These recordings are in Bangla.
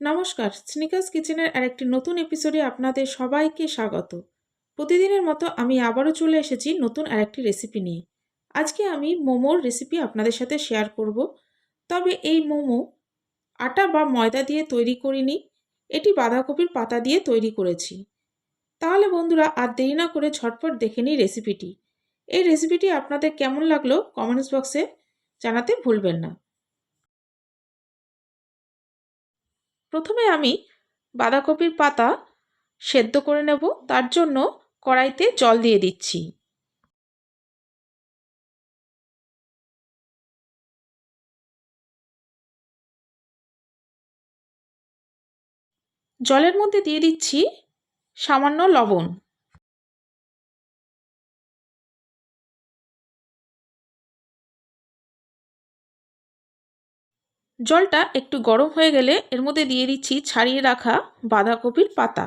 নমস্কার, স্নিকার্স কিচেনের আরেকটি নতুন এপিসোডে আপনাদের সবাইকে স্বাগত। প্রতিদিনের মতো আমি আবারও চলে এসেছি নতুন আরেকটি রেসিপি নিয়ে। আজকে আমি মোমোর রেসিপি আপনাদের সাথে শেয়ার করব। তবে এই মোমো আটা বা ময়দা দিয়ে তৈরি করিনি, এটি বাঁধাকপির পাতা দিয়ে তৈরি করেছি। তাহলে বন্ধুরা আর দেরি না করে ঝটপট দেখে নিই রেসিপিটি এই রেসিপিটি আপনাদের কেমন লাগল কমেন্টস বক্সে জানাতে ভুলবেন না। প্রথমে আমি বাঁধাকপির পাতা সেদ্ধ করে নেব, তার জন্য কড়াইতে জল দিয়ে দিচ্ছি। জলের মধ্যে দিয়ে দিচ্ছি সামান্য লবণ। জলটা একটু গরম হয়ে গেলে এর মধ্যে দিয়ে দিচ্ছি ছাড়িয়ে রাখা বাঁধাকপির পাতা।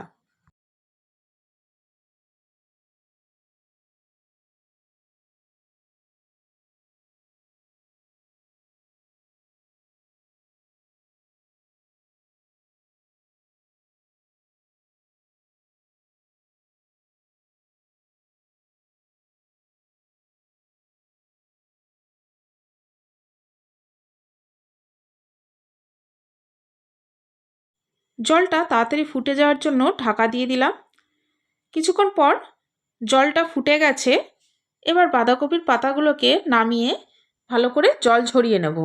জলটা তাড়াতাড়ি ফুটে যাওয়ার জন্য ঢাকা দিয়ে দিলাম। কিছুক্ষণ পর জলটা ফুটে গেছে, এবার বাঁধাকপির পাতাগুলোকে নামিয়ে ভালো করে জল ঝরিয়ে নেব।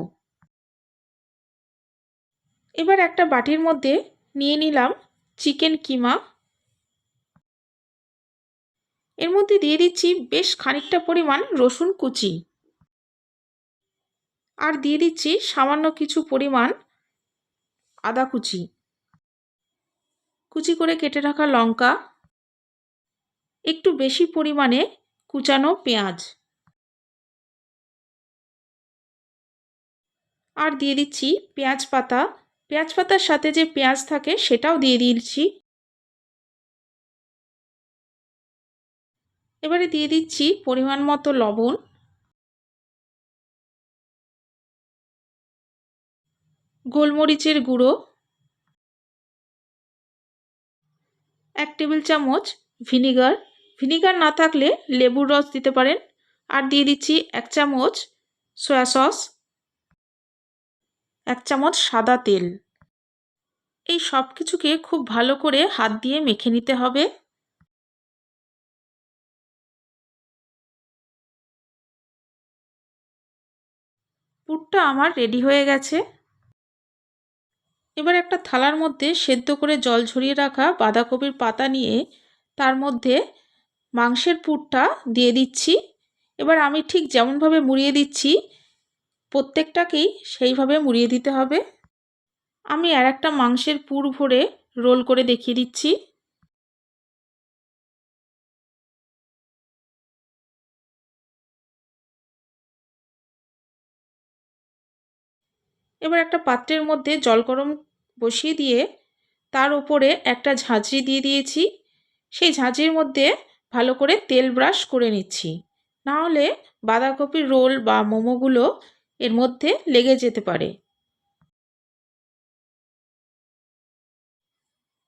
এবার একটা বাটির মধ্যে নিয়ে নিলাম চিকেন কিমা। এর মধ্যে দিয়ে দিচ্ছি বেশ খানিকটা পরিমাণ রসুন কুচি। আর দিয়ে দিচ্ছি সামান্য কিছু পরিমাণ আদা কুচি। কুচি করে কেটে রাখা লঙ্কা, একটু বেশি পরিমাণে কুচানো পেঁয়াজ। আর দিয়ে দিচ্ছি পেঁয়াজ পাতা। পেঁয়াজ পাতার সাথে যে পেঁয়াজ থাকে সেটাও দিয়ে দিচ্ছি। এবারে দিয়ে দিচ্ছি পরিমাণ মতো লবণ। গোলমরিচের গুঁড়ো। এক টেবিল চামচ ভিনিগার। ভিনিগার না থাকলে লেবুর রস দিতে পারেন। আর দিয়ে দিচ্ছি এক চামচ সয়া সস। এক চামচ সাদা তেল। এই সব কিছুকে খুব ভালো করে হাত দিয়ে মেখে নিতে হবে। পুরটা আমার রেডি হয়ে গেছে। এবার একটা থালার মধ্যে সেদ্ধ করে জল ঝরিয়ে রাখা বাঁধাকপির পাতা নিয়ে তার মধ্যে মাংসের পুরটা দিয়ে দিচ্ছি। এবার আমি ঠিক যেমনভাবে মুড়িয়ে দিচ্ছি, প্রত্যেকটাকেই সেইভাবে মুড়িয়ে দিতে হবে। আমি আর একটা মাংসের পুর ভরে রোল করে দেখিয়ে দিচ্ছি। এবার একটা পাত্রের মধ্যে জল গরম বসিয়ে দিয়ে তার উপরে একটা ঝাঁঝরি দিয়ে দিয়েছি। সেই ঝাঁঝরির মধ্যে ভালো করে তেল ব্রাশ করে নিচ্ছি। নাহলে বাঁধাকপির রোল বা মোমোগুলো এর মধ্যে লেগে যেতে পারে।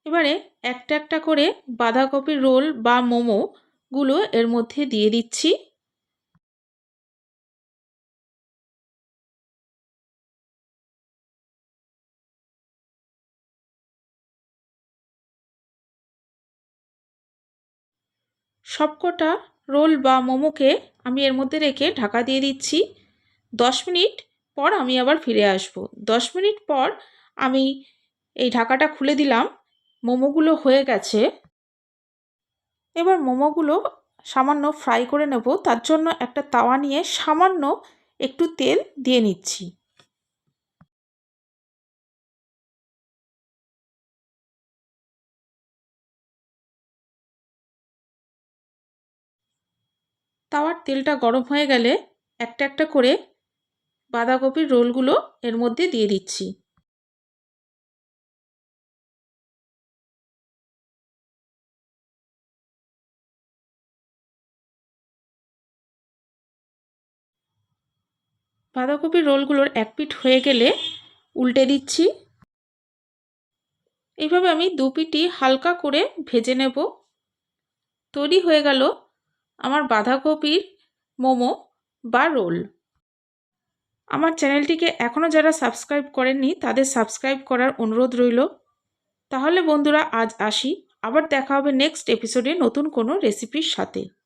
এবারে একটা একটা করে বাঁধাকপির রোল বা মোমোগুলো এর মধ্যে দিয়ে দিচ্ছি। সবকটা রোল বা মোমোকে আমি এর মধ্যে রেখে ঢাকা দিয়ে দিচ্ছি। দশ মিনিট পর আমি আবার ফিরে আসব। দশ মিনিট পর আমি এই ঢাকাটা খুলে দিলাম। মোমোগুলো হয়ে গেছে। এবার মোমোগুলো সামান্য ফ্রাই করে নেব। তার জন্য একটা তাওয়া নিয়ে সামান্য একটু তেল দিয়ে নিচ্ছি। তাওয়ার তেলটা গরম হয়ে গেলে একটা একটা করে বাঁধাকপির রোলগুলো এর মধ্যে দিয়ে দিচ্ছি। বাঁধাকপির রোলগুলোর এক পিঠ হয়ে গেলে উল্টে দিচ্ছি। এইভাবে আমি দু পিটি হালকা করে ভেজে নেব। তৈরি হয়ে গেল আমার বাঁধাকপির মোমো বা রোল। আমার চ্যানেলটিকে এখনও যারা সাবস্ক্রাইব করেননি, তাদের সাবস্ক্রাইব করার অনুরোধ রইল। তাহলে বন্ধুরা, আজ আসি। আবার দেখা হবে নেক্সট এপিসোডে নতুন কোনো রেসিপির সাথে।